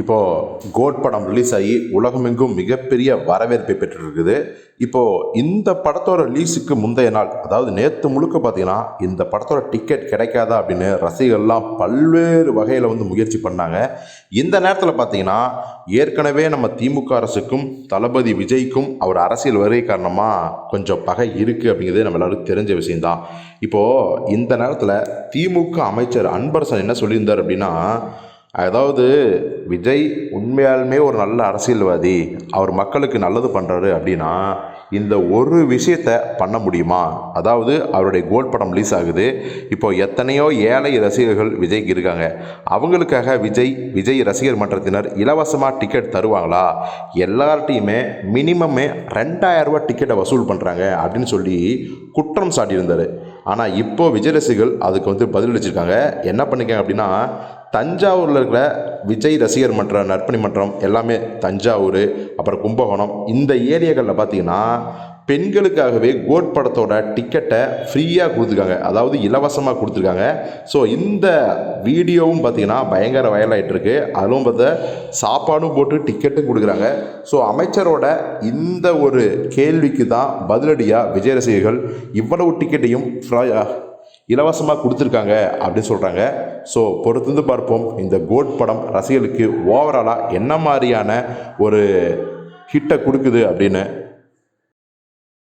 இப்போது கோட் படம் ரிலீஸ் ஆகி உலகமெங்கும் மிகப்பெரிய வரவேற்பை பெற்றிருக்குது. இப்போது இந்த படத்தோட ரிலீஸுக்கு முந்தைய நாள் அதாவது நேற்று முழுக்க பார்த்தீங்கன்னா இந்த படத்தோட டிக்கெட் கிடைக்காதா அப்படின்னு ரசிகர்கள்லாம் பல்வேறு வகையில் வந்து முயற்சி பண்ணாங்க. இந்த நேரத்தில் பார்த்தீங்கன்னா ஏற்கனவே நம்ம திமுக அரசுக்கும் தளபதி விஜய்க்கும் அவர் அரசியல் வருகை காரணமாக கொஞ்சம் பகை இருக்குது அப்படிங்கிறது நம்ம எல்லாரும் தெரிஞ்ச விஷயம்தான். இப்போது இந்த நேரத்தில் திமுக அமைச்சர் அன்பரசன் என்ன சொல்லியிருந்தார் அப்படின்னா அதாவது விஜய் உண்மையாலுமே ஒரு நல்ல அரசியல்வாதி. அவர் மக்களுக்கு நல்லது பண்ணுறாரு அப்படின்னா இந்த ஒரு விஷயத்த பண்ண முடியுமா? அதாவது அவருடைய கோல்ட் படம் ரிலீஸ் ஆகுது. இப்போ எத்தனையோ ஏழை ரசிகர்கள் விஜய்க்கு இருக்காங்க. அவங்களுக்காக விஜய் விஜய் ரசிகர் மன்றத்தினர் இலவசமாக டிக்கெட் தருவாங்களா? எல்லார்ட்டையுமே மினிமமே ரெண்டாயிரம் டிக்கெட்டை வசூல் பண்ணுறாங்க அப்படின்னு சொல்லி குற்றம் சாட்டியிருந்தார். ஆனால் இப்போது விஜய் ரசிகர்கள் அதுக்கு வந்து பதிலளிச்சிருக்காங்க என்ன பண்ணிக்காங்க அப்படின்னா தஞ்சாவூரில் இருக்கிற விஜய் ரசிகர் மன்றம் நற்பணி மன்றம் எல்லாமே தஞ்சாவூர் அப்புறம் கும்பகோணம் இந்த ஏரியாக்களில் பார்த்தீங்கன்னா பெண்களுக்காகவே கோட் படத்தோட டிக்கெட்டை ஃப்ரீயாக கொடுத்துருக்காங்க. அதாவது இலவசமாக கொடுத்துருக்காங்க. ஸோ இந்த வீடியோவும் பார்த்தீங்கன்னா பயங்கர வயலாயிட்டு இருக்கு அதுவும் பார்த்தா சாப்பாடும் போட்டு டிக்கெட்டும் கொடுக்குறாங்க. ஸோ அமைச்சரோட இந்த ஒரு கேள்விக்கு தான் பதிலடியாக விஜய் ரசிகர்கள் இவ்வளவு டிக்கெட்டையும் இலவசமாக கொடுத்துருக்காங்க அப்படின்னு சொல்கிறாங்க ஸோ பொறுத்திருந்து பார்ப்போம். இந்த கோட் படம் ரசிகர்களுக்கு ஓவராலாக என்ன மாதிரியான ஒரு ஹிட்டை கொடுக்குது அப்படின்னு